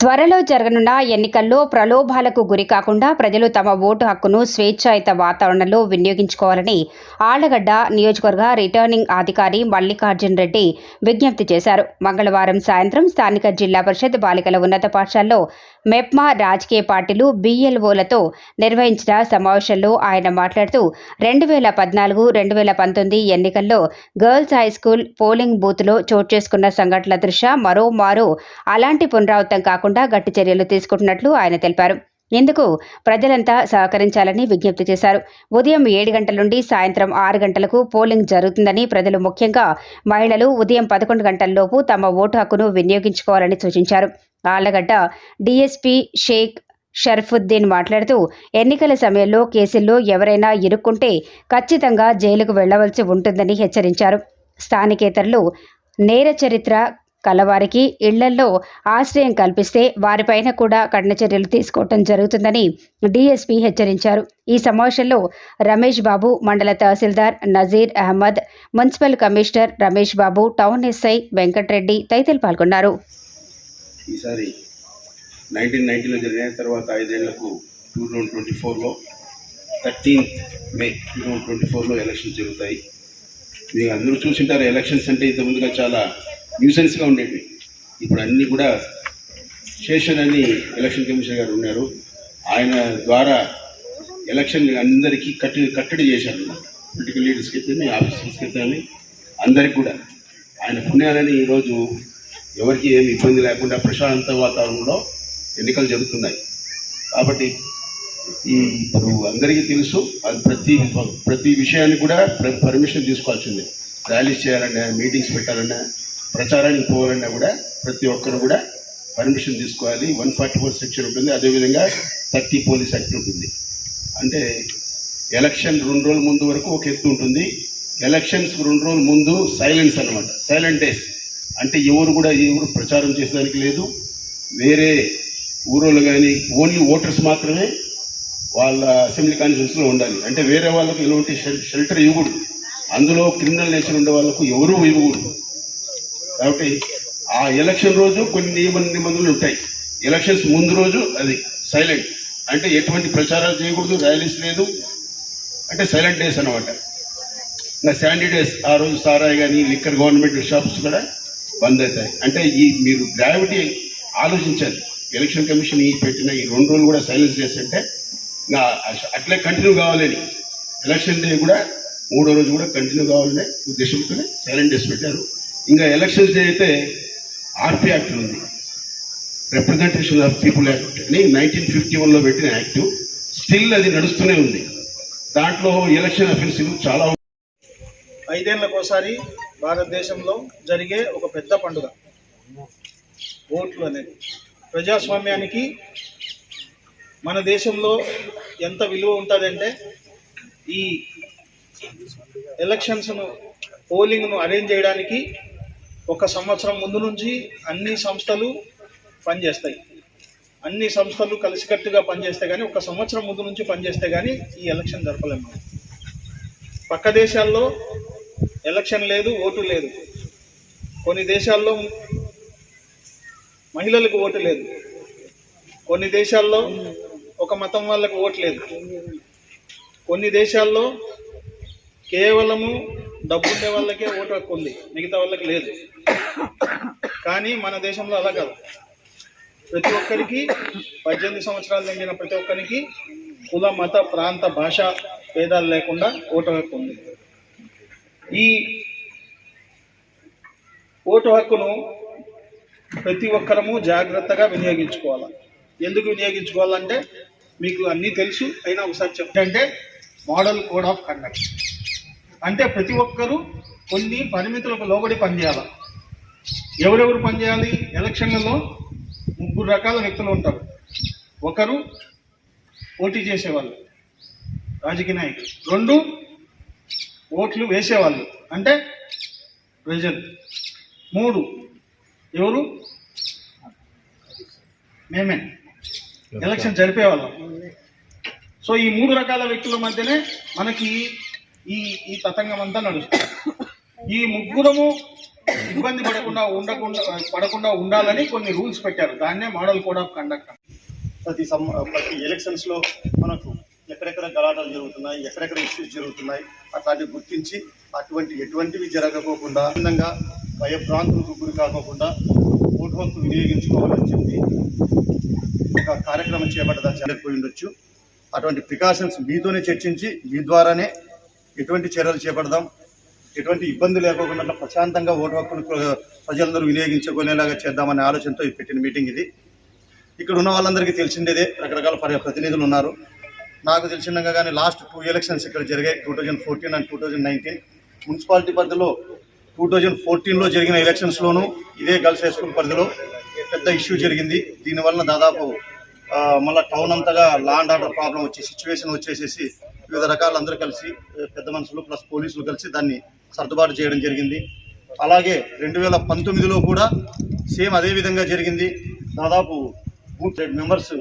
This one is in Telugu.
త్వరలో జరగనున్న ఎన్నికల్లో ప్రలోభాలకు గురి కాకుండా ప్రజలు తమ ఓటు హక్కును స్వేచ్ఛాయుత వాతావరణంలో వినియోగించుకోవాలని ఆళ్ళగడ్డ నియోజకవర్గ రిటర్నింగ్ అధికారి మల్లికార్జున్ రెడ్డి విజ్ఞప్తి చేశారు. మంగళవారం సాయంత్రం స్థానిక జిల్లా పరిషత్ బాలికల ఉన్నత పాఠశాలలో మెప్మా రాజకీయ పార్టీలు బీఎల్ఓలతో నిర్వహించిన సమావేశంలో ఆయన మాట్లాడుతూ రెండు వేల పద్నాలుగు రెండు వేల పంతొమ్మిది ఎన్నికల్లో గర్ల్స్ హై స్కూల్ పోలింగ్ బూత్లో చోటు చేసుకున్న సంఘటనల దృష్ట్యా మరోమారు అలాంటి పునరావృతం కాకుండా గట్టి చర్యలు తీసుకుంటున్నట్లు ఆయన తెలిపారు. ఇందుకు ప్రజలంతా సహకరించాలని విజ్ఞప్తి చేశారు. ఉదయం ఏడు గంటల నుండి సాయంత్రం ఆరు గంటలకు పోలింగ్ జరుగుతుందని ప్రజలు ముఖ్యంగా మహిళలు ఉదయం పదకొండు గంటల్లోపు తమ ఓటు హక్కును వినియోగించుకోవాలని సూచించారు. ఆళ్ళగడ్డ డీఎస్పీ షేక్ షర్ఫుద్దీన్ మాట్లాడుతూ ఎన్నికల సమయంలో కేసుల్లో ఎవరైనా ఇరుక్కుంటే ఖచ్చితంగా జైలుకు వెళ్ళవలసి ఉంటుందని హెచ్చరించారు. స్థానికేతరులు నేర చరిత్ర కలవారికి ఇళ్ళల్లో ఆశ్రయం కల్పిస్తే వారిపైన కూడా కఠిన చర్యలు తీసుకోవటం జరుగుతుందని డీఎస్పీ హెచ్చరించారు. ఈ సమావేశంలో రమేష్ బాబు మండల tahsildar Nazir Ahmed municipal commissioner Ramesh Babu town SI Venkatareddy తదితరులు పాల్గొన్నారు. ఈసారి నైన్టీన్ నైన్టీలో జరిగిన తర్వాత ఐదేళ్ళకు టూ థౌజండ్ ట్వంటీ ఫోర్లో thirteenth May two thousand twenty ఫోర్లో ఎలక్షన్స్ జరుగుతాయి. మీరు అందరూ చూసింటారు ఎలక్షన్స్ అంటే ఇంతకుముందుగా చాలా న్యూసెన్స్గా ఉండేవి ఇప్పుడు అన్నీ కూడా శేషన్ అని ఎలక్షన్ కమిషనర్ గారు ఉన్నారు. ఆయన ద్వారా ఎలక్షన్ అందరికీ కట్టి కట్టడి చేశారు. పొలిటికల్ లీడర్స్కి అయితే ఆఫీసర్స్కి అయితే అందరికి కూడా. ఆయన పుణ్యాలని ఈరోజు ఎవరికి ఏమి ఇబ్బంది లేకుండా ప్రశాంత వాతావరణంలో ఎన్నికలు జరుగుతున్నాయి. కాబట్టి ఈ ఇప్పుడు అందరికీ తెలుసు అది ప్రతి ప్రతి విషయాన్ని కూడా ప్ర- పర్మిషన్ తీసుకోవాల్సిందే. ర్యాలీస్ చేయాలన్నా మీటింగ్స్ పెట్టాలన్నా ప్రచారానికి పోవాలన్నా కూడా ప్రతి ఒక్కరు కూడా పర్మిషన్ తీసుకోవాలి. వన్ ఫార్టీ ఫోర్ సెక్షన్ ఉంటుంది. అదేవిధంగా థర్టీ పోలీస్ యాక్ట్ ఉంటుంది. అంటే ఎలక్షన్ రెండు రోజుల ముందు వరకు ఒక ఎత్తు ఉంటుంది. ఎలక్షన్స్ రెండు రోజుల ముందు సైలెన్స్ అన్నమాట. Silent days. అంటే ఎవరు కూడా ఎవరు ప్రచారం చేసేదానికి లేదు. వేరే ఊరోళ్ళు కానీ ఓన్లీ ఓటర్స్ మాత్రమే వాళ్ళ అసెంబ్లీ కాన్ఫరెన్స్లో ఉండాలి. అంటే వేరే వాళ్ళకు ఎలాంటి షెల్టర్ ఇవ్వకూడదు. అందులో క్రిమినల్ నేచర్ ఉండే వాళ్ళకు ఎవరూ ఇవ్వకూడదు. కాబట్టి ఆ ఎలక్షన్ రోజు కొన్ని నియమ నిబంధనలు ఉంటాయి. ఎలక్షన్స్ ముందు రోజు అది సైలెంట్. అంటే ఎటువంటి ప్రచారాలు చేయకూడదు ర్యాలీస్ లేదు. అంటే సైలెంట్ డేస్ అనమాట ఇంకా శాండీ డేస్ ఆ రోజు సారాయి కానీ లిక్కర్ గవర్నమెంట్ షాప్స్ కూడా బంద్ అవుతాయి. అంటే ఈ మీరు గ్రావిటీ ఆలోచించాలి. ఎలక్షన్ కమిషన్ ఈ పెట్టిన ఈ రెండు రోజులు కూడా సైలెన్స్ డేస్ అంటే ఇంకా అట్లే కంటిన్యూ కావాలని. ఎలక్షన్ డే కూడా మూడో రోజు కూడా కంటిన్యూ కావాలనే ఉద్దేశంతో సైలెంట్ డేస్ పెట్టారు. ఇంకా ఎలక్షన్స్ డే అయితే ఆర్పీ యాక్ట్ ఉంది. రిప్రజెంటేషన్ ఆఫ్ పీపుల్ యాక్ట్ అని నైన్టీన్ ఫిఫ్టీ వన్లో పెట్టిన యాక్ట్. స్టిల్ అది నడుస్తూనే ఉంది. దాంట్లో ఎలక్షన్ అఫెన్సివ్ చాలా ఐదేళ్ళకోసారి భారతదేశంలో జరిగే ఒక పెద్ద పండుగ. ఓట్లు అనేది. ప్రజాస్వామ్యానికి మన దేశంలో ఎంత విలువ ఉంటుందంటే ఈ ఎలక్షన్స్ను పోలింగ్ను అరేంజ్ చేయడానికి ఒక సంవత్సరం ముందు నుంచి అన్ని సంస్థలు పనిచేస్తాయి. అన్ని సంస్థలు కలిసికట్టుగా పనిచేస్తే కానీ ఒక సంవత్సరం ముందు నుంచి పనిచేస్తే కానీ ఈ ఎలక్షన్ జరపలేము. పక్క దేశాల్లో ఎలక్షన్ లేదు ఓటు లేదు. కొన్ని దేశాల్లో మహిళలకు ఓటు లేదు. కొన్ని దేశాల్లో ఒక మతం వాళ్ళకు ఓటు లేదు. కొన్ని దేశాల్లో కేవలము డబ్బుండే వాళ్ళకే ఓటు హక్కు ఉంది మిగతా వాళ్ళకి లేదు. కానీ మన దేశంలో అలా కాదు. ప్రతి ఒక్కరికి పద్దెనిమిది సంవత్సరాలు నిండిన ప్రతి ఒక్కరికి కుల మత ప్రాంత భాష భేదాలు లేకుండా ఓటు హక్కు ఉంది. ఈ ఓటు హక్కును ప్రతి ఒక్కరము జాగ్రత్తగా వినియోగించుకోవాలి? ఎందుకు వినియోగించుకోవాలంటే మీకు అన్నీ తెలుసు అయినా ఒకసారి చెప్పంటే మోడల్ కోడ్ ఆఫ్ కండక్ట్. అంటే ప్రతి ఒక్కరూ కొన్ని పరిమితులకు లోబడి పనిచేయాలి. ఎవరెవరు పనిచేయాలి? ఎలక్షన్లలో ముగ్గురు రకాల వ్యక్తులు ఉంటారు. ఒకరు పోటీ చేసేవాళ్ళు రాజకీయ నాయకులు. రెండు ఓట్లు వేసేవాళ్ళు అంటే ప్రజలు. మూడు ఎవరు? మేమే. ఎలక్షన్ జరిపేవాళ్ళం. సో ఈ మూడు రకాల వ్యక్తుల మధ్యనే మనకి ఈ ఈ తతంగం అంతా నడుస్తుంది. ఈ ముగ్గురము ఇబ్బంది పడకుండా ఉండకుండా పడకుండా ఉండాలని కొన్ని రూల్స్ పెట్టారు. దాన్నే మోడల్ కోడ్ ఆఫ్ కండక్ట్ ప్రతి సమ్ ప్రతి ఎలక్షన్స్లో మనకు ఎక్కడెక్కడ గలాటాలు జరుగుతున్నాయి ఎక్కడెక్కడ ఇష్యూస్ జరుగుతున్నాయి అట్లాంటివి గుర్తించి అటువంటి ఎటువంటివి జరగకోకుండా అందంగా భయభ్రాంతులకు గురి కాకోకుండా ఓటు హక్కు వినియోగించుకోవాలని చెప్పి ఒక కార్యక్రమం చేపట్టదా జరగకపోయి ఉండొచ్చు. అటువంటి ప్రికాషన్స్ మీతోనే చర్చించి మీ ద్వారానే ఎటువంటి చర్యలు చేపడదాం? ఎటువంటి ఇబ్బంది లేకోకుండా ప్రశాంతంగా ఓటు హక్కును ప్రజలందరూ వినియోగించుకునేలాగా చేద్దామనే ఆలోచనతో పెట్టిన మీటింగ్ ఇది. ఇక్కడ ఉన్న వాళ్ళందరికీ తెలిసిందేదే రకరకాల ప్రతినిధులు ఉన్నారు. నాకు తెలిసినగా కానీ లాస్ట్ టూ ఎలక్షన్స్ ఇక్కడ జరిగాయి two thousand fourteen and two thousand nineteen. Municipality పరిధిలో టూ థౌజండ్ ఫోర్టీన్లో జరిగిన ఎలక్షన్స్లోనూ ఇదే గర్ల్స్ హై స్కూల్ పరిధిలో పెద్ద ఇష్యూ జరిగింది. దీనివల్ల దాదాపు మళ్ళీ టౌన్ అంతగా లా అండ్ ఆర్డర్ ప్రాబ్లం వచ్చి సిచ్యువేషన్ వచ్చేసేసి వివిధ రకాలు అందరూ కలిసి పెద్ద మనుషులు ప్లస్ పోలీసులు కలిసి దాన్ని సర్దుబాటు చేయడం జరిగింది. అలాగే రెండు వేల పంతొమ్మిదిలో కూడా సేమ్ అదే విధంగా జరిగింది. దాదాపు హండ్రెడ్ మెంబర్స్